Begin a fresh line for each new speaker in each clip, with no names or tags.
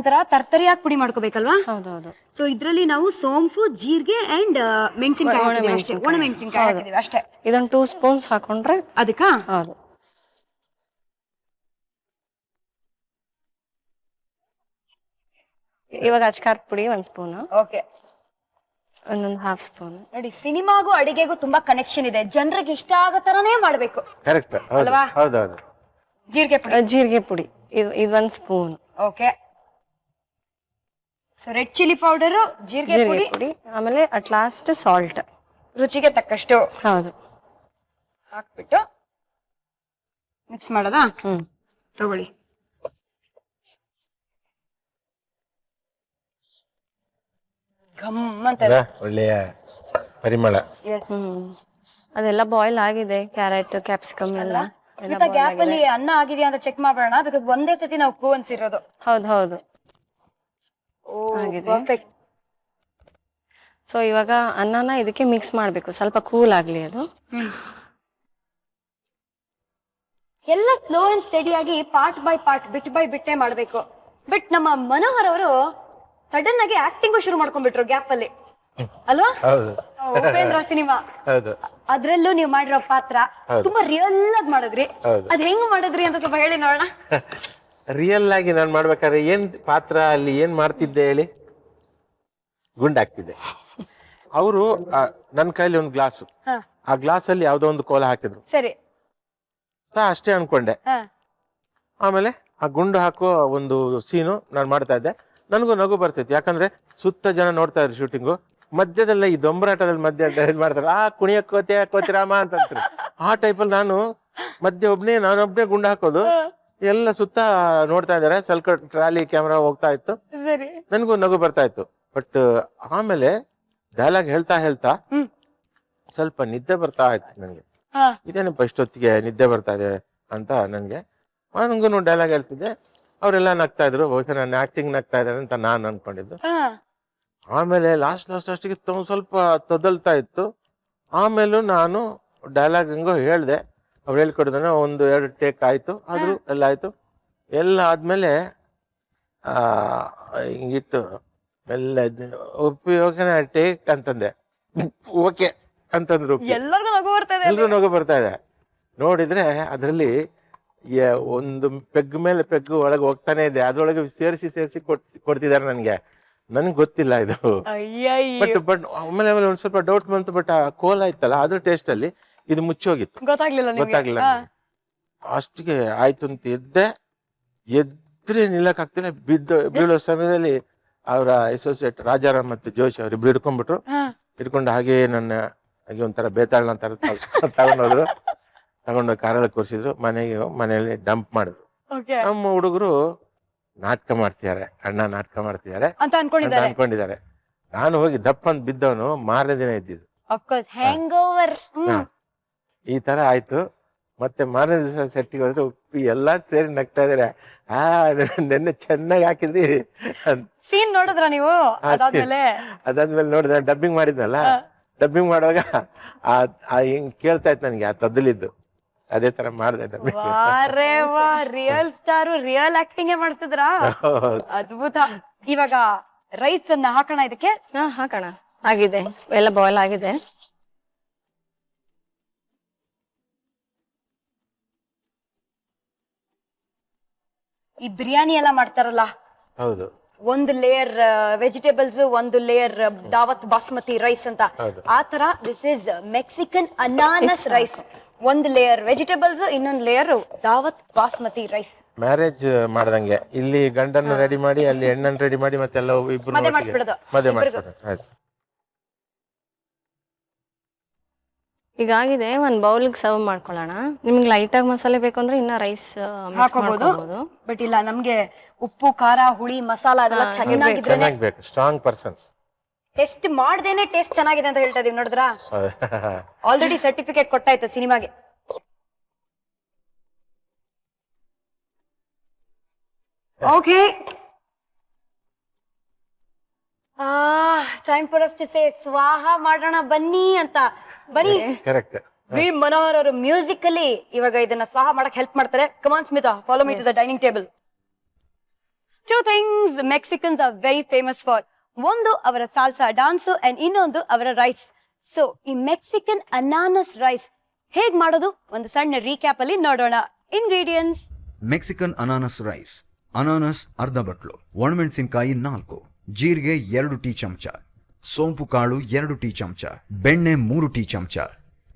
ಒಂಥರ ತರ್ತರಿಯಾಗಿ ಪುಡಿ ಮಾಡ್ಕೋಬೇಕಲ್ವಾ?
ಹೌದೌದು.
ಸೊ ಇದ್ರಲ್ಲಿ ನಾವು ಸೋಂಪು ಜೀರಿಗೆ ಅಂಡ್ ಮೆಣಸಿನಕಾಯಿ
ಒಣ
ಒಣ
ಮೆಣಸಿನ್ಕಾಯಿ.
ಹಾಕಿದೀವಿ ಅಷ್ಟೇ.
ಇದೊಂದು ಟೂ ಸ್ಪೂನ್ಸ್ ಹಾಕೊಂಡ್ರೆ
ಅದಕ್ಕ?
ಹೌದು. ಇವಾಗ ಅಚ್ಕಾರ್ ಪುಡಿ ಒಂದ್ ಸ್ಪೂನ್
ಓಕೆ
ಒಂದೊಂದು ಹಾಫ್ ಸ್ಪೂನ್
ನೋಡಿ ಸಿನಿಮಾಗೂ ಅಡಿಗೆಗೂ ತುಂಬಾ ಕನೆಕ್ಷನ್ ಇದೆ. ಜನರಿಗೆ ಇಷ್ಟ ಆಗೋ ತರನೇ ಮಾಡ್ಬೇಕು.
ಕರೆಕ್ಟ್ ಹೌದು.
ಅಲ್ವಾ?
ಹೌದೌದು.
ಜೀರಿಗೆ ಪುಡಿ.
ಜೀರಿಗೆ ಪುಡಿ. ಇದು ಇದೊಂದ್ spoon
okay so red chilli powder ಜೀರಿಗೆ
ಜೀರಿಗೆ
ಪುಡಿ
ಪುಡಿ ಆಮೇಲೆ ಅಟ್ ಲಾಸ್ಟ್ ಸಾಲ್ಟ್
ರುಚಿಗೆ ತಕ್ಕಷ್ಟು
ಹೌದು.
ಹಾಕ್ಬಿಟ್ಟು ಮಿಕ್ಸ್ ಮಾಡೋದಾ?
ಹ್ಮ್.
ತಗೊಳ್ಳಿ. ಘಮ್ ಅಂತ?
ಒಳ್ಳೆಯ ಪರಿಮಳ.
ಹ್ಮ್. ಅದೆಲ್ಲ ಬಾಯ್ಲ್ ಆಗಿದೆ ಕ್ಯಾರೆಟ್ ಕ್ಯಾಪ್ಸಿಕಮ್ ಎಲ್ಲ.
ಸ್ಮಿತಾ ಗ್ಯಾಪ್ ಅಲ್ಲಿ ಅನ್ನ ಆಗಿದೆಯಾ ಅಂತ ಚೆಕ್ ಮಾಡೋಣ ಬಿಕಾಸ್ ಒಂದೇ ಸತಿ ನಾವು ಕೂ ಅಂತಿರೋದು.
ಹೌದು ಹೌದು. ಆಗಿದೆ. ಸೊ ಇವಾಗ ಅನ್ನನ ಇದಕ್ಕೆ ಮಿಕ್ಸ್ ಮಾಡ್ಬೇಕು. ಸ್ವಲ್ಪ ಕೂಲ್ ಆಗ್ಲಿ ಅದು.
ಎಲ್ಲ ಸ್ಲೋ ಅಂಡ್ ಸ್ಟಡಿ ಆಗಿ part by part bit by ಬಿಟ್ಟೆ ಮಾಡ್ಬೇಕು. ಬಟ್ ನಮ್ಮ ಮನೋಹರ್ ಅವರು ಸಡನ್ ಆಗಿ ಆಕ್ಟಿಂಗ್ ಶುರು ಮಾಡ್ಕೊಂಡ್ಬಿಟ್ರು ಗ್ಯಾಪ್ ಅಲ್ಲಿ. ಅಲ್ವಾ?
ಹೌದು.
ಉಪೇಂದ್ರ ಸಿನಿಮಾ.
ಹೌದು.
ಅದ್ರಲ್ಲೂ ನೀವು ಮಾಡಿರೋ ಪಾತ್ರ ತುಂಬಾ ರಿಯಲ್ ಆಗಿ ಮಾಡಿದ್ರಿ. ಅದ್ ಹೆಂಗ್ ಮಾಡಿದ್ರಿ ಅಂತ ಸ್ವಲ್ಪ ಹೇಳಿ ನೋಡೋಣ.
ರಿಯಲ್ ಆಗಿ ನಾನು ಮಾಡ್ಬೇಕಾದ್ರೆ ಏನ್ ಪಾತ್ರ ಅಲ್ಲಿ ಏನ್ ಮಾಡ್ತಿದ್ದೆ ಹೇಳಿ? ಗುಂಡಾಗ್ತಿದ್ದೆ ಅವರು ನನ್ನ ಕೈಲಿ ಒಂದು ಗ್ಲಾಸು. ಆ ಗ್ಲಾಸ್ ಅಲ್ಲಿ ಯಾವ್ದೋ ಒಂದು ಕೋಲ ಹಾಕಿದ್ರು.
ಸರಿ.
ಅಷ್ಟೇ ಅನ್ಕೊಂಡೆ. ಆಮೇಲೆ ಆ ಗುಂಡು ಹಾಕೋ ಒಂದು ಸೀನು ನಾನು ಮಾಡ್ತಾ ಇದ್ದೆ. ನನಗೂ ನಗು ಬರ್ತಿತ್ತು. ಯಾಕಂದ್ರೆ ಸುತ್ತ ಜನ ನೋಡ್ತಾ ಇದ್ರು ಶೂಟಿಂಗು. ಮಧ್ಯದಲ್ಲ ಈ ದೊಂಬರಾಟದಲ್ಲಿ ಮಧ್ಯ ಇದ್ ಮಾಡ್ತಾರೆ. ಆ ಕುಣಿಯ ಕೋತೆ ಕೋತಿರಾಮ ಅಂತ ಆ ಟೈಪಲ್ಲಿ ನಾನು ಮಧ್ಯ ಒಬ್ನೇ ನಾನೊಬ್ನೇ ಗುಂಡು ಹಾಕೋದು. ಎಲ್ಲ ಸುತ್ತ ನೋಡ್ತಾ ಇದ್ದಾರೆ. ಸ್ವಲ್ಪ ಟ್ರಾಲಿ ಕ್ಯಾಮ್ರಾ ಹೋಗ್ತಾ ಇತ್ತು.
ಸರಿ.
ನನಗೂ ನಗು ಬರ್ತಾ ಇತ್ತು. ಬಟ್ ಆಮೇಲೆ ಡೈಲಾಗ್ ಹೇಳ್ತಾ ಹೇಳ್ತಾ ಸ್ವಲ್ಪ ನಿದ್ದೆ ಬರ್ತಾ ಇತ್ತು ನನಗೆ.
ಹ,
ಇದೇನಪ್ಪ ಇಷ್ಟೊತ್ತಿಗೆ ನಿದ್ದೆ ಬರ್ತಾ ಇದೆ ಅಂತ ನನಗೆ. ನನಗೂ ಡೈಲಾಗ್ ಹೇಳ್ತಿದ್ದೆ. ಅವರೆಲ್ಲ ನಗ್ತಾ ಇದ್ರು. ಬಹುಶಃ ನನ್ನ ಆಕ್ಟಿಂಗ್ ನಗ್ತಾ ಇದ್ದಾರೆ ಅಂತ ನಾನು ಅನ್ಕೊಂಡಿದ್ದು.
ಹ,
ಆಮೇಲೆ ಲಾಸ್ಟ್ ಲಾಸ್ಟ್ ಅಷ್ಟಿಗೆ ಸ್ವಲ್ಪ ತೊದಲ್ತಾ ಇತ್ತು. ಆಮೇಲೂ ನಾನು ಡೈಲಾಗ್ ಹೆಂಗೋ ಹೇಳಿದೆ. ಅವ್ರು ಹೇಳ್ಕೊಡ್ದನ ಒಂದು ಎರಡು ಟೇಕ್ ಆಯಿತು. ಆದರೂ ಎಲ್ಲ ಆಯಿತು. ಎಲ್ಲ ಆದಮೇಲೆ ಹಿಂಗಿಟ್ಟು ಎಲ್ಲ ಉಪಯೋಗನ ಟೇಕ್ ಅಂತಂದೆ. ಓಕೆ ಅಂತಂದ್ರು
ಎಲ್ಲರೂ ನಗು
ಬರ್ತಾ ಇದೆ ನೋಡಿದ್ರೆ ಅದರಲ್ಲಿ ಒಂದು ಪೆಗ್ ಮೇಲೆ ಪೆಗ್ ಒಳಗೆ ಹೋಗ್ತಾನೆ ಇದೆ. ಅದ್ರೊಳಗೆ ಸೇರಿಸಿ ಸೇರಿಸಿ ಕೊಡ್ತಿದ್ದಾರೆ ನನಗೆ. ನನಗೆ ಗೊತ್ತಿಲ್ಲ ಇದು. ಬಟ್ ಬಟ್ ಆಮೇಲೆ ಆಮೇಲೆ ಒಂದು ಸ್ವಲ್ಪ ಡೌಟ್ ಬಂತು ಬಟ್ ಆ ಕೋಲ ಇತ್ತಲ್ಲ ಅದ್ರ ಟೇಸ್ಟ್ ಅಲ್ಲಿ ಇದು ಮುಚ್ಚೋಗಿತ್ತು.
ಗೊತ್ತಾಗ್ಲಿಲ್ಲ
ಗೊತ್ತಾಗ್ಲಿಲ್ಲ ಅಷ್ಟಿಗೆ ಆಯ್ತು ಅಂತ ಎದ್ದೆ ಎದ್ರೆ ನಿಲ್ಲಕ್ ಬಿದ್ದ ಬೀಳೋ ಸಮಯದಲ್ಲಿ ಅವರ ಅಸೋಸಿಯೇಟ್ ರಾಜಾರಾಮ್ ಮತ್ತೆ ಜೋಶಿ ಅವ್ರಿಬ್ರು ಹಿಡ್ಕೊಂಡ್ಬಿಟ್ರು. ಹಿಡ್ಕೊಂಡು ಹಾಗೆ ನನ್ನ ಹಾಗೆ ಒಂಥರ ಬೇತಾಳನ ತರ ತಗೊಂಡೋದ್ರು. ತಗೊಂಡು ಕಾರಲ್ಲಿ ಕೂರಿಸಿದ್ರು ಮನೆಗೆ ಮನೆಯಲ್ಲಿ ಡಂಪ್ ಮಾಡಿದ್ರು. ನಮ್ಮ ಹುಡುಗರು ನಾಟಕ ಮಾಡ್ತಿದ್ದಾರೆ ಅಣ್ಣ ನಾಟಕ ಮಾಡ್ತಿದ್ದಾರೆ.
ಅಂತ ಅನ್ಕೊಂಡಿದ್ದಾರೆ?
ನಾನು ಹೋಗಿ ದಪ್ಪ ಅಂತ ಬಿದ್ದವನು ಮಾರನೇ ದಿನ ಇದ್ದಿದ್ದು ಈ ತರ ಆಯ್ತು. ಮತ್ತೆ ಮಾರನೇ ದಿವಸ ಸೆಟ್ಟಿಗೆ ಹೋದ್ರೆ ಉಪ್ಪಿ ಎಲ್ಲಾ ಸೇರಿ ನಗ್ತಾ ಇದಾರೆ. ಆ ನೆನ್ನೆ ಚೆನ್ನಾಗಿ ಹಾಕಿದ್ರಿ ಅಂತ.
ಸೀನ್ ನೋಡಿದ್ರ ನೀವು? ಅದಾದ್ಮೇಲೆ?
ಅದಾದ್ಮೇಲೆ ನೋಡಿದ್ರೆ ಡಬ್ಬಿಂಗ್ ಮಾಡಿದ್ನಲ್ಲ? ಡಬ್ಬಿಂಗ್ ಮಾಡುವಾಗ ಆ ಹಿಂಗ್ ಕೇಳ್ತಾ ಇತ್ತು ನನಗೆ ಆ ತದ್ದಲಿದ್ದು. ಅದೇ ತರ ಮಾಡಿದೆ ಡಬ್ಬಿಂಗ್
ವಾ ರಿಯಲ್ ಸ್ಟಾರು ರಿಯಲ್ ಆಕ್ಟಿಂಗ್ ಮಾಡ್ಸಿದ್ರಾ? ಅದ್ಭುತ. ಇವಾಗ ರೈಸ್ ಅನ್ನ ಹಾಕೋಣ ಇದಕ್ಕೆ?
ಹಾ ಹಾಕೋಣ. ಆಗಿದೆ. ಎಲ್ಲ ಬಾಯ್ಲ್ ಆಗಿದೆ.
ಈ ಬಿರಿಯಾನಿ ಎಲ್ಲ ಮಾಡ್ತಾರಲ್ಲ?
ಹೌದು.
ಒಂದು ಲೇಯರ್ ವೆಜಿಟೇಬಲ್ಸ್ ಒಂದು ಲೇಯರ್ ದಾವತ್ ಬಾಸ್ಮತಿ ರೈಸ್ ಅಂತ. ಆ ತರ ದಿಸ್ ಇಸ್ ಮೆಕ್ಸಿಕನ್ ಅನಾನಸ್ ರೈಸ್ ಒಂದು ಲೇಯರ್ ವೆಜಿಟೇಬಲ್ಸ್ ಇನ್ನೊಂದು layer Daawat basmati rice
marriage ಮಾಡ್ದಂಗೆ. ಇಲ್ಲಿ ಗಂಡನ್ನ ರೆಡಿ ಮಾಡಿ ಅಲ್ಲಿ ಹೆಣ್ಣನ್ನ ರೆಡಿ ಮಾಡಿ ಮತ್ತೆಲ್ಲ ಇಬ್ರು
ಮದುವೆ. ಮಾಡಿಸ್ಬಿಡೋದು.
ಆಯ್ತು.
ಈಗ ಆಗಿದೆ ಒಂದ್ ಬೌಲ್ಗೆ ಸರ್ವ್ ಮಾಡ್ಕೊಳ್ಳೋಣ. ನಿಮ್ಗೆ ಲೈಟ್ ಆಗಿ ಮಸಾಲೆ ಬೇಕು ಅಂದ್ರೆ ಇನ್ನ ರೈಸ್
ಹಾಕೋಬಹುದು ಬಟ್ ಇಲ್ಲ ನಮ್ಗೆ ಉಪ್ಪು ಖಾರ ಹುಳಿ ಮಸಾಲ ಅದೆಲ್ಲ ಚೆನ್ನಾಗಿದ್ರೆ
ಚೆನ್ನಾಗಿ ಬೇಕು ಸ್ಟ್ರಾಂಗ್ ಪರ್ಸನ್ಸ್
ಟೆಸ್ಟ್ ಮಾಡ್ದೇನೆ ಟೇಸ್ಟ್ ಚೆನ್ನಾಗಿದೆ ಅಂತ ಹೇಳ್ತಾ ಇದೀವಿ ನೋಡಿದ್ರಾ? ಆಲ್ರೆಡಿ ಸರ್ಟಿಫಿಕೇಟ್ ಕೊಟ್ಟಾಯ್ತು ಸಿನಿಮಾಗೆ. ಓಕೆ ಆ time for us to say ಸ್ವಾಹ ಮಾಡೋಣ ಬನ್ನಿ ಅಂತ. ಬನ್ನಿ.
ಕರೆಕ್ಟ್
ವಿ ಮನೋಹರ್ ಅವರು ಮ್ಯೂಸಿಕ್ ಅಲ್ಲಿ ಇವಾಗ ಇದನ್ನ ಸ್ವಾಹ ಮಾಡಕ್ ಹೆಲ್ಪ್ ಮಾಡ್ತಾರೆ. Come on Smita follow me to the dining table two things Mexicans are very famous for ಒಂದು ಅವರ ಸಾಲ್ಸಾ ಡಾನ್ಸು ಅಂಡ್ ಇನ್ನೊಂದು ಅವರ ರೈಸ್ ಸೊ ಈ ಮೆಕ್ಸಿಕನ್ ಅನಾನಸ್ ರೈಸ್ ಹೇಗ್ ಮಾಡೋದು? ಒಂದು ಸಣ್ಣ ರೀಕ್ಯಾಪ್ ಅಲ್ಲಿ ನೋಡೋಣ. ಇಂಗ್ರೀಡಿಯಂಟ್ಸ್
ಮೆಕ್ಸಿಕನ್ ಅನಾನಸ್ ರೈಸ್ ಅನಾನಸ್ ಅರ್ಧ ಬಟ್ಲು. ಒಣಮೆಣಸಿನಕಾಯಿ ನಾಲ್ಕು. ಜೀರಿಗೆ ಎರಡು ಟೀ ಚಮಚ, ಸೋಂಪು ಕಾಳು ಎರಡು ಟೀ ಚಮಚ, ಬೆಣ್ಣೆ ಮೂರು ಟೀ ಚಮಚ,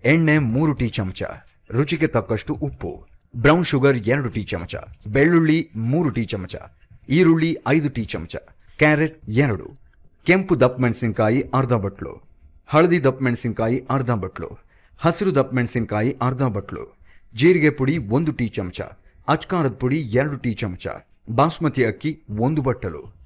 ಎಣ್ಣೆ ಮೂರು ಟೀ ಚಮಚ, ರುಚಿಗೆ ತಕ್ಕಷ್ಟು ಉಪ್ಪು, ಬ್ರೌನ್ ಶುಗರ್ ಎರಡು ಟೀ ಚಮಚ, ಬೆಳ್ಳುಳ್ಳಿ ಮೂರು ಟೀ ಚಮಚ, ಈರುಳ್ಳಿ ಐದು ಟೀ ಚಮಚ, ಕ್ಯಾರೆಟ್ ಎರಡು, ಕೆಂಪು ದಪ್ಪ ಮೆಣಸಿನಕಾಯಿ ಅರ್ಧ ಬಟ್ಲು, ಹಳದಿ ದಪ್ಪ ಮೆಣಸಿನಕಾಯಿ ಅರ್ಧ ಬಟ್ಲು, ಹಸಿರು ದಪ್ಪ ಮೆಣಸಿನಕಾಯಿ ಅರ್ಧ ಬಟ್ಲು, ಜೀರಿಗೆ ಪುಡಿ ಒಂದು ಟೀ ಚಮಚ, ಅಚ್ಕಾರದ ಪುಡಿ ಎರಡು ಟೀ ಚಮಚ, ಬಾಸ್ಮತಿ ಅಕ್ಕಿ ಒಂದು ಬಟ್ಟಲು.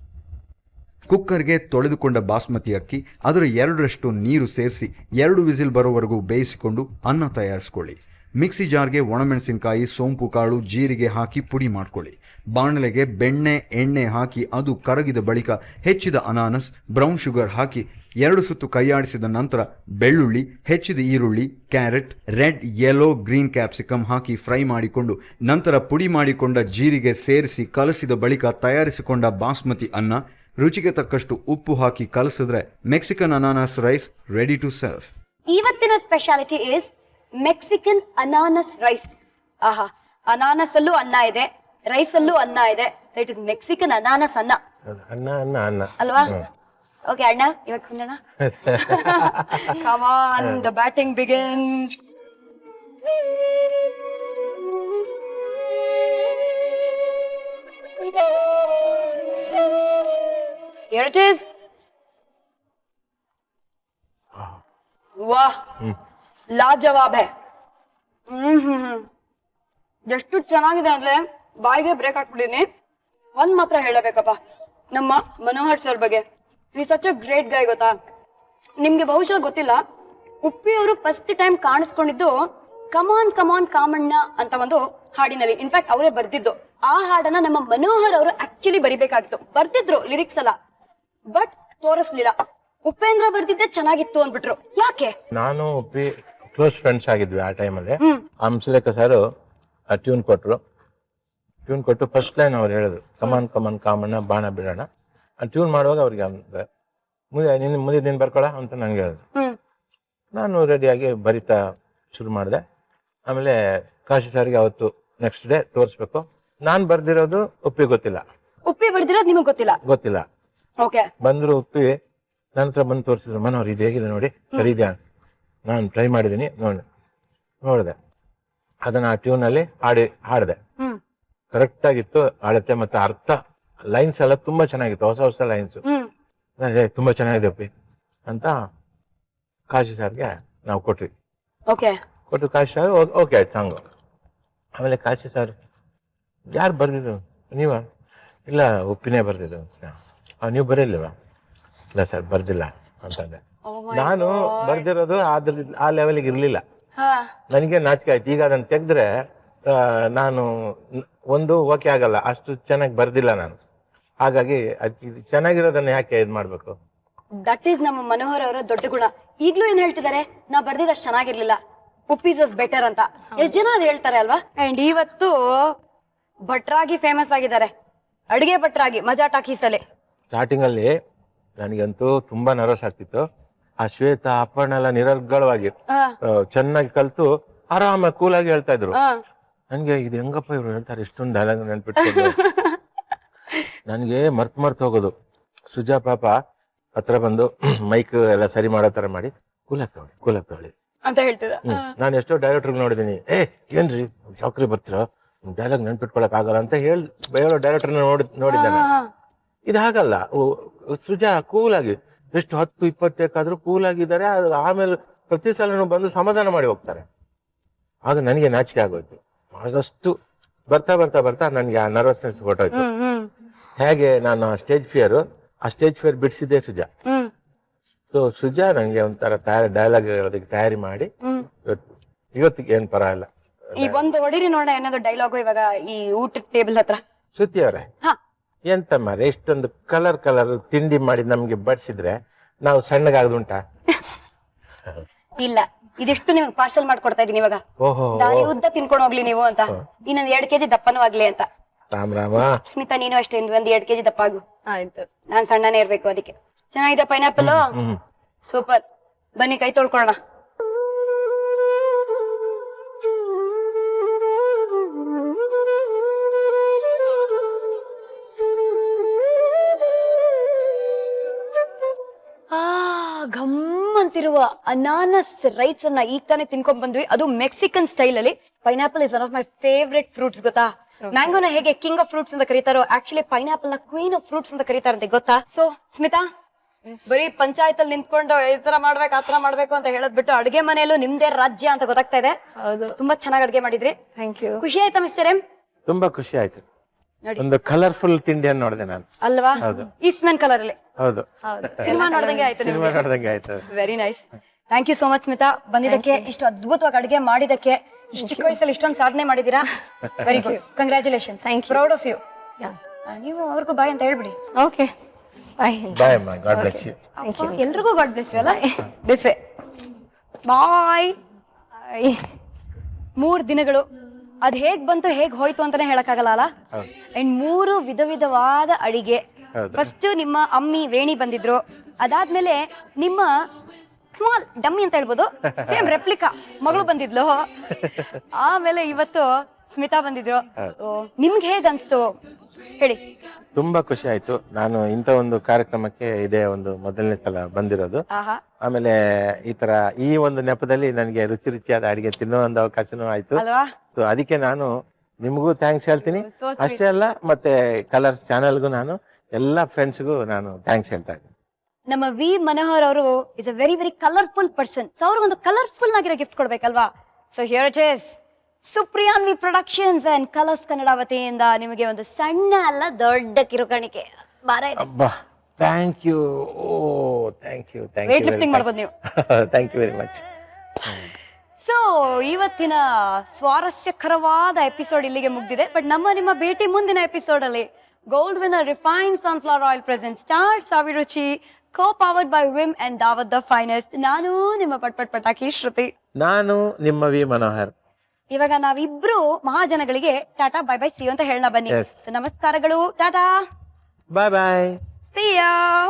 ಕುಕ್ಕರ್ಗೆ ತೊಳೆದುಕೊಂಡ ಬಾಸ್ಮತಿ ಅಕ್ಕಿ, ಅದರ ಎರಡರಷ್ಟು ನೀರು ಸೇರಿಸಿ ಎರಡು ವಿಸಿಲ್ ಬರೋವರೆಗೂ ಬೇಯಿಸಿಕೊಂಡು ಅನ್ನ ತಯಾರಿಸ್ಕೊಳ್ಳಿ. ಮಿಕ್ಸಿ ಜಾರ್ಗೆ ಒಣಮೆಣಸಿನಕಾಯಿ, ಸೋಂಪು ಕಾಳು, ಜೀರಿಗೆ ಹಾಕಿ ಪುಡಿ ಮಾಡ್ಕೊಳ್ಳಿ. ಬಾಣಲೆಗೆ ಬೆಣ್ಣೆ, ಎಣ್ಣೆ ಹಾಕಿ ಅದು ಕರಗಿದ ಬಳಿಕ ಹೆಚ್ಚಿದ ಅನಾನಸ್, ಬ್ರೌನ್ ಶುಗರ್ ಹಾಕಿ ಎರಡು ಸುತ್ತು ಕೈಯಾಡಿಸಿದ ನಂತರ ಬೆಳ್ಳುಳ್ಳಿ, ಹೆಚ್ಚಿದ ಈರುಳ್ಳಿ, carrot, red, yellow, green capsicum ಹಾಕಿ ಫ್ರೈ ಮಾಡಿಕೊಂಡು ನಂತರ ಪುಡಿ ಮಾಡಿಕೊಂಡ ಜೀರಿಗೆ ಸೇರಿಸಿ ಕಲಸಿದ ಬಳಿಕ ತಯಾರಿಸಿಕೊಂಡ ಬಾಸ್ಮತಿ ಅನ್ನ ರುಚಿಗೆ ತಕ್ಕಷ್ಟು ಉಪ್ಪು ಹಾಕಿ ಕಲಸಿದ್ರೆ ಮೆಕ್ಸಿಕನ್ ಅನಾನಸ್ ರೈಸ್ ರೆಡಿ ಟು ಸರ್ವ್
ಇವತ್ತಿನ ಸ್ಪೆಷಾಲಿಟಿ ಇಸ್ ಮೆಕ್ಸಿಕನ್ ಅನಾನಸ್ ರೈಸ್ ಆಹಾ ಅನಾನಸ್ ಅಲ್ಲೂ ಅನ್ನ ಇದೆ ರೈಸ್ ಅಲ್ಲೂ ಅನ್ನ ಇದೆ. ಸೊ ಇಟ್ ಇಸ್ ಮೆಕ್ಸಿಕನ್ ಅನಾನಸ್ ಅನ್ನ.
ಅನ್ನ ಅನ್ನ ಅನ್ನ.
ಅಲ್ವಾ? ಓಕೆ ಅಣ್ಣ ಇವಾಗ ತಿನ್ನೋಣ? Come on the batting begins Here it is. ವಾಹ್. ಲಾಜವಾಬ್ ಹೇ. ಹ್ಮ್ ಹ್ಮ್ ಹ್ಮ್. ಎಷ್ಟು ಚೆನ್ನಾಗಿದೆ ಅಂದ್ರೆ ಬಾಯಿಗೆ ಬ್ರೇಕ್ ಹಾಕ್ಬಿಟ್ಟಿನಿ ಒಂದ್ ಮಾತ್ರ ಹೇಳಬೇಕಪ್ಪ. ನಮ್ಮ ಮನೋಹರ್ ಸರ್ ಬಗ್ಗೆ. ಈ ಸಚ್ ಅ ಗ್ರೇಟ್ ಗೈ ಗೊತ್ತಾ? ನಿಮ್ಗೆ ಬಹುಶಃ ಗೊತ್ತಿಲ್ಲ. ಉಪ್ಪಿ ಅವರು ಫಸ್ಟ್ ಟೈಮ್ ಕಾಣಿಸ್ಕೊಂಡಿದ್ದು ಕಮಾನ್ ಕಮಾನ್ ಕಾಮಣ್ಣ ಅಂತ ಒಂದು ಹಾಡಿನಲ್ಲಿ. ಇನ್ಫ್ಯಾಕ್ಟ್ ಅವರೇ ಬರ್ದಿದ್ದು. ಆ ಹಾಡನ್ನ ನಮ್ಮ ಮನೋಹರ್ ಅವರು ಆಕ್ಚುಲಿ ಬರಿಬೇಕಾಗಿತ್ತು. ಬರ್ದಿದ್ರು ಲಿರಿಕ್ಸ್ ಎಲ್ಲ. ಬಟ್ ತೋರಿಸ್ಲಿಲ್ಲ. ಉಪೇಂದ್ರ ಬರ್ದಿದ್ದೆ ಚೆನ್ನಾಗಿತ್ತು ಅಂದ್ಬಿಟ್ರು. ಯಾಕೆ?
ನಾನು ಒಬ್ಬಿ ಕ್ಲೋಸ್ ಫ್ರೆಂಡ್ಸ್ ಆಗಿದ್ವಿ ಆ ಟೈಮಲ್ಲಿ ಹಂಸಲೇಖ ಸರ್ ಟ್ಯೂನ್ ಕೊಟ್ರು. ಟ್ಯೂನ್ ಕೊಟ್ಟು ಫಸ್ಟ್ ಲೈನ್ ಅವ್ರು ಹೇಳಿದ್ರು ಕಮಾನ್ ಕಮಾನ್ ಕಾಮಣ್ಣ ಬಾಣ ಬಿಡೋಣ. ಆ ಟ್ಯೂನ್ ಮಾಡುವಾಗ ಅವ್ರಿಗೆ ಅಂದೆ, ಮುಂದೆ ನಿನ್ನ ಮುಂದೆ ನೀನು ಬರ್ಕೊಳ ಅಂತ ನಂಗೆ ಹೇಳಿದ್ರು.
ಹ್ಮ್.
ನಾನು ರೆಡಿಯಾಗಿ ಬರಿತಾ ಶುರು ಮಾಡಿದೆ. ಆಮೇಲೆ ಕಾಶಿ ಸರ್ಗೆ ಅವತ್ತು ನೆಕ್ಸ್ಟ್ ಡೇ ತೋರಿಸ್ಬೇಕು. ನಾನು ಬರ್ದಿರೋದು ಉಪ್ಪಿ ಗೊತ್ತಿಲ್ಲ.
ಉಪ್ಪಿ ಬರ್ದಿರೋದು ನಿಮಗೆ ಗೊತ್ತಿಲ್ಲ?
ಗೊತ್ತಿಲ್ಲ. ಬಂದ್ರು ಉಪ್ಪಿ ನಂತರ ಬಂದು ತೋರಿಸಿದ್ರು ಮನೋಹರ್ ಇದು ಹೇಗಿದೆ ನೋಡಿ? ಸರಿ ಇದೆಯಾ? ನಾನು ಟ್ರೈ ಮಾಡಿದೀನಿ ನೋಡಿ. ನೋಡಿದೆ. ಅದನ್ನ ಆ ಟ್ಯೂನ್ ಅಲ್ಲಿ ಹಾಡಿ ಹಾಡಿದೆ. ಕರೆಕ್ಟ್ ಆಗಿತ್ತು ಅಳತೆ ಮತ್ತೆ ಅರ್ಥ. ಲೈನ್ಸ್ ಎಲ್ಲ ತುಂಬಾ ಚೆನ್ನಾಗಿತ್ತು ಹೊಸ ಹೊಸ ಲೈನ್ಸ್ ತುಂಬಾ ಚೆನ್ನಾಗಿದೆ ಉಪ್ಪಿ ಅಂತ ಕಾಶಿ ಸರ್ಗೆ ನಾವು ಕೊಟ್ವಿ.
ಓಕೆ
ಕೊಟ್ಟು ಕಾಶಿ ಸರ್ ಓಕೆ ಆಯ್ತು ಸಾಂಗು ಆಮೇಲೆ ಕಾಶಿ ಸರ್ ಯಾರು ಬರ್ದಿದ್ರು ನೀವ? ಇಲ್ಲ ಉಪ್ಪಿನೇ ಬರ್ದಿದ್ದು. ನೀವು ಬರೀಲಿವಾ ಇಲ್ಲ ಸರ್ ಬರ್ದಿಲ್ಲ ಅಂತಂದೆ ನಾನು ಬರ್ದಿರೋದು ಅದ್ರ ಆ ಲೆವೆಲ್ಗೆ ಇರಲಿಲ್ಲ.
ಹಾ.
ನನಗೆ ನಾಚಿಕೆ ಆಯ್ತು. ಈಗ ಅದನ್ನ ತೆಗೆದ್ರೆ ನಾನು ಒಂದು ಓಕೆ ಆಗಲ್ಲ. ಅಷ್ಟು ಚೆನ್ನಾಗಿ ಬರ್ದಿಲ್ಲ ನಾನು. ಹಾಗಾಗಿ ಚೆನ್ನಾಗಿರೋದನ್ನ ಯಾಕೆ ಇದು ಮಾಡ್ಬೇಕು?
ದಟ್ ಈಸ್ ನಮ್ಮ ಮನೋಹರ್ ಅವರ ದೊಡ್ಡ ಗುಣ. ಈಗ್ಲೂ ಏನ್ ಹೇಳ್ತಿದ್ದಾರೆ? ನಾ ಅಷ್ಟು ಚೆನ್ನಾಗಿರ್ಲಿಲ್ಲ. ಉಪ್ಪೀಸ್ ವಾಸ್ ಬೆಟರ್ ಅಂತ. ಎಷ್ಟ್ ಜನ ಅದ್ ಹೇಳ್ತಾರೆ ಅಲ್ವಾ? ಅಂಡ್ ಇವತ್ತು ಭಟ್ರಾಗಿ ಫೇಮಸ್ ಆಗಿದ್ದಾರೆ. ಅಡಿಗೆ ಭಟ್ರಾಗಿ ಮಜಾ ಟಾಕೀಸ್ ಅಲ್ಲಿ
ಸ್ಟಾರ್ಟಿಂಗ್ ಅಲ್ಲಿ ನನಗಂತೂ ತುಂಬಾ ನರ್ವಸ್ ಆಗ್ತಿತ್ತು. ಆ ಶ್ವೇತ ಅಪರ್ಣ ಎಲ್ಲ ನಿರರ್ಗಳವಾಗಿ ಚೆನ್ನಾಗಿ ಕಲ್ತು ಆರಾಮಾಗಿ ಕೂಲಾಗಿ ಹೇಳ್ತಾ ಇದ್ರು. ನನಗೆ ಇದು ಹೆಂಗಪ್ಪ ಇವ್ರು ಹೇಳ್ತಾರೆ ಇಷ್ಟೊಂದು ಡೈಲಾಗ್ ನೆನ್ಪಿಟ್ಟು ನನಗೆ ಮರ್ತು ಮರ್ತು ಹೋಗೋದು. ಸುಜಾ ಪಾಪ ಹತ್ರ ಬಂದು ಮೈಕ್ ಎಲ್ಲ ಸರಿ ಮಾಡೋ ತರ ಮಾಡಿ ಕೂಲಾಕ್ ತಗೊಳ್ಳಿ ಕೂಲಾಕ್ ತಗೊಳ್ಳಿ
ಅಂತ ಹೇಳ್ತಿದ್ದ.
ನಾನು ಎಷ್ಟೋ ಡೈರೆಕ್ಟರ್ ನೋಡಿದೀನಿ. ಏ ಏನ್ರಿ ಯಾಕ್ರಿ ಬರ್ತೀರಾ? ಡೈಲಾಗ್ ನೆನ್ಪಿಟ್ಕೊಳಕ್ ಆಗಲ್ಲ ಅಂತ ಹೇಳಿ ಹೇಳೋ ಡೈರೆಕ್ಟರ್ ನೋಡಿ ನೋಡಿದ್ದೆ ನಾನು. ಇದು ಹಾಗಲ್ಲ. ಸುಜಾ ಕೂಲ್ ಆಗಿ ಎಷ್ಟು ಹತ್ತು ಇಪ್ಪತ್ತು ಕೂಲ್ ಆಗಿದ್ದಾರೆ ಅದು ಆಮೇಲೆ ಪ್ರತಿ ಸಲನೂ ಬಂದು ಸಮಾಧಾನ ಮಾಡಿ ಹೋಗ್ತಾರೆ. ಆಗ ನನಗೆ ನಾಚಿಕೆ ಆಗೋಯ್ತು. ಆದಷ್ಟು ಬರ್ತಾ ಬರ್ತಾ ಬರ್ತಾ ನನಗೆ ಆ ನರ್ವಸ್ನೆಸ್ ಹೊಟ್ಟೋಯ್ತು
ಹ್ಮ್
ಹೇಗೆ ನಾನು ಸ್ಟೇಜ್ ಫಿಯರ್ ಆ ಸ್ಟೇಜ್ ಫಿಯರ್ ಬಿಡಿಸಿದ್ದೆ ಸುಜಾ. ಸೊ ಸುಜಾ ನನಗೆ ಒಂಥರ ತಯಾರಿ ಡೈಲಾಗ್ ಹೇಳೋದಕ್ಕೆ ತಯಾರಿ ಮಾಡಿ ಇವತ್ತಿಗೆ ಏನ್ ಪರವಾಗಿಲ್ಲ.
ಈ ಒಂದು ಹೊಡಿರಿ ನೋಡ ಏನಾದ್ರು ಡೈಲಾಗು ಇವಾಗ ಈ ಊಟದ ಟೇಬಲ್ ಹತ್ರ?
ಸುತ್ತಿ ಅವರೇ ಎಂತ ಮಾರೆ ಇಷ್ಟೊಂದು ಕಲರ್ ಕಲರ್ ತಿಂಡಿ ಮಾಡಿ ನಮ್ಗೆ ಬಡಿಸಿದ್ರೆ ನಾವು ಸಣ್ಣಗಾಗದುಂಟಾ?
ಇಲ್ಲ ಇದಿಷ್ಟು ನಿಮ್ಗೆ ಪಾರ್ಸಲ್ ಮಾಡ್ಕೊಡ್ತಾ ಇದೀನಿ ಇವಾಗ.
ಓಹೋ
ದಾರಿ ಉದ್ದ ತಿನ್ಕೊಂಡು ಹೋಗ್ಲಿ ನೀವು ಅಂತ. ಇನ್ನೊಂದ್ ಎರಡ್ ಕೆಜಿ ದಪ್ಪನೂ ಆಗ್ಲಿ ಅಂತ.
ರಾಮ್ ರಾಮ.
ಸ್ಮಿತಾ ನೀನು ಅಷ್ಟೇ ಒಂದ್ ಎರಡ್ ಕೆಜಿ ದಪ್ಪ ಆಗು.
ಆಯ್ತು.
ನಾನ್ ಸಣ್ಣನೇ ಇರ್ಬೇಕು ಅದಕ್ಕೆ. ಚೆನ್ನಾಗಿದೆ ಪೈನಾಪಲ್ ಸೂಪರ್ ಬನ್ನಿ ಕೈ ತೊಳ್ಕೊಳ್ಳೋಣ. ಅಂತಿರುವ ಅನಾನಸ್ ರೈಸ್ ಅನ್ನ ಈಗ ತಾನೇ ತಿನ್ಕೊಂಡ್ ಬಂದ್ವಿ. ಅದು ಮೆಕ್ಸಿಕನ್ ಸ್ಟೈಲ್ ಅಲ್ಲಿ. Pineapple is one of my favourite fruits ಗೊತ್ತಾ? ಮ್ಯಾಂಗೋನ ಹೇಗೆ ಕಿಂಗ್ ಆಫ್ ಫ್ರೂಟ್ಸ್ ಅಂತ ಕರೀತಾರೋ ಆಕ್ಚುಲಿ ಪೈನಾಪಲ್ನ ಕ್ವೀನ್ ಆಫ್ ಫ್ರೂಟ್ಸ್ ಅಂತ ಕರೀತಾರಂತೆ ಗೊತ್ತಾ? ಸೊ ಸ್ಮಿತಾ ಬರೀ ಪಂಚಾಯತ್ ಅಲ್ಲಿ ನಿಂತ್ಕೊಂಡು ಈ ತರ ಮಾಡ್ಬೇಕು ಆ ತರ ಮಾಡ್ಬೇಕು ಅಂತ ಹೇಳದ್ ಬಿಟ್ಟು ಅಡ್ಗೆ ಮನೆಯಲ್ಲೂ ನಿಮ್ದೇ ರಾಜ್ಯ ಅಂತ ಗೊತ್ತಾಗ್ತಾ ಇದೆ. ತುಂಬಾ ಚೆನ್ನಾಗಿ ಅಡಿಗೆ ಮಾಡಿದ್ರಿ.
ಥ್ಯಾಂಕ್ ಯು
ಖುಷಿ ಆಯ್ತಾ ಮಿಸ್ಟರ್ ಎಂ?
ತುಂಬಾ ಖುಷಿ ಆಯ್ತು. ಒಂದು ಕಲರ್ಫುಲ್ ತಿಂಡಿಯನ್ನು ನೋಡಿದೆ ನಾನು.
ಅಲ್ವಾ? ಈಸ್ಟ್ಮನ್ ಕಲರ್ ಅಲ್ಲಿ.
ಹೌದು.
ಸಿನಿಮಾ ನೋಡ್ದಂಗೆ ಆಯ್ತು
ಸಿನಿಮಾ ನೋಡ್ದಂಗೆ ಆಯ್ತು.
Very nice thank you so much Smita. ಬಂದಿದ್ದಕ್ಕೆ ಇಷ್ಟು ಅದ್ಭುತವಾಗಿ ಅಡುಗೆ ಮಾಡಿದಕ್ಕೆ ಇಷ್ಟು ಚಿಕ್ಕ ವಯಸ್ಸಲ್ಲಿ ಇಷ್ಟೊಂದು ಸಾಧನೆ ಮಾಡಿದೀರಾ very good congratulation
thank you
proud of you ನೀವು ಅವ್ರಿಗೂ ಬಾಯ್ ಅಂತ ಹೇಳ್ಬಿಡಿ.
ಓಕೆ ಬಾಯ್
ಬಾಯ್ ಅಮ್ಮ ಗಾಡ್ ಬ್ಲೆಸ್ ಯು
ಎಲ್ರಿಗೂ ಗಾಡ್ ಬ್ಲೆಸ್ ಯು ಅಲ್ಲ? ದಿಸ್ ವೇ ಬಾಯ್ ಮೂರ್ ದಿನಗಳು ಅದ್ ಹೇಗ್ ಬಂತು ಹೇಗ್ ಹೋಯ್ತು ಅಂತಾನೆ ಹೇಳಕ್ಕಾಗಲ್ಲ ಅಲ್ಲ? ಅಂಡ್ ಮೂರು ವಿಧ ವಿಧವಾದ ಅಡಿಗೆ. ಫಸ್ಟ್ ನಿಮ್ಮ ಅಮ್ಮಿ ವೇಣಿ ಬಂದಿದ್ರು. ಅದಾದ್ಮೇಲೆ ನಿಮ್ಮ ಸ್ಮಾಲ್ ಡಮ್ಮಿ ಅಂತ ಹೇಳ್ಬೋದು. ಸೇಮ್ ರೆಪ್ಲಿಕಾ ಮಗಳು ಬಂದಿದ್ಲು. ಆಮೇಲೆ ಇವತ್ತು ಸ್ಮಿತಾ ಬಂದಿದ್ರು. ನಿಮ್ಗೆ ಹೇಗ್ ಅನ್ಸ್ತು? ಹೇಳಿ.
ತುಂಬಾ ಖುಷಿ ಆಯ್ತು. ನಾನು ಇಂಥ ಒಂದು ಕಾರ್ಯಕ್ರಮಕ್ಕೆ ಇದೇ ಒಂದು ಮೊದಲನೇ ಸಲ ಬಂದಿರೋದು.
ಆಹಾ.
ಆಮೇಲೆ ಈ ತರ ಈ ಒಂದು ನೆಪದಲ್ಲಿ ನನಗೆ ರುಚಿ ರುಚಿಯಾದ ಅಡಿಗೆ ತಿನ್ನೋ ಒಂದು ಅವಕಾಶನೂ ಆಯ್ತು.
ಅಲ್ವಾ?
ಸೊ ಅದಕ್ಕೆ ನಾನು ನಿಮಗೂ ಥ್ಯಾಂಕ್ಸ್ ಹೇಳ್ತೀನಿ. ಅಷ್ಟೇ ಅಲ್ಲ ಮತ್ತೆ ಕಲರ್ಸ್ ಚಾನೆಲ್ಗೂ ನಾನು ಎಲ್ಲ ಫ್ರೆಂಡ್ಸ್ಗೂ ನಾನು ಥ್ಯಾಂಕ್ಸ್ ಹೇಳ್ತಾ ಇದ್ದೀನಿ.
ನಮ್ಮ ವಿ ಮನೋಹರ್ ಅವರು is a very very colourful person so ಅವ್ರಿಗೊಂದು ಕಲರ್ಫುಲ್ ಆಗಿರೋ gift ಕೊಡ್ಬೇಕಲ್ವಾ? So here it is Supriyan V productions and colours Kannada ವತಿಯಿಂದ ನಿಮಗೆ ಒಂದು ಸಣ್ಣ ಅಲ್ಲ ದೊಡ್ಡ ಕಿರುಕಾಣಿಕೆ. ಬಾರ.
ಅಬ್ಬಾ thank you oh thank you thank
weight
you
lifting ಮಾಡ್ಬೋದು ನೀವು.
Thank you very much
so ಇವತ್ತಿನ ಸ್ವಾರಸ್ಯಕರವಾದ ಎಪಿಸೋಡ್ ಇಲ್ಲಿಗೆ ಮುಗ್ದಿದೆ. ಬಟ್ ನಮ್ಮ ನಿಮ್ಮ ಭೇಟಿ ಮುಂದಿನ ಎಪಿಸೋಡ್ ಅಲ್ಲಿ gold winner refine sunflower oil present star Saviruchi co powered by Vim and Daawat the finest ನಾನು ನಿಮ್ಮ ಪಟ್ ಪಟ್ ಪಟಾಕಿ ಶ್ರುತಿ.
ನಾನು ನಿಮ್ಮ ವಿ ಮನೋಹರ್.
ಇವಾಗ ನಾವಿಬ್ರು ಮಹಾಜನಗಳಿಗೆ ಟಾಟಾ ಬೈ ಬೈ ಸಿ ಅಂತ ಹೇಳೋಣ ಬನ್ನಿ.
Yes.
ನಮಸ್ಕಾರಗಳು ಟಾಟಾ.
ಬಾಯ್ ಬಾಯ್
ಸಿ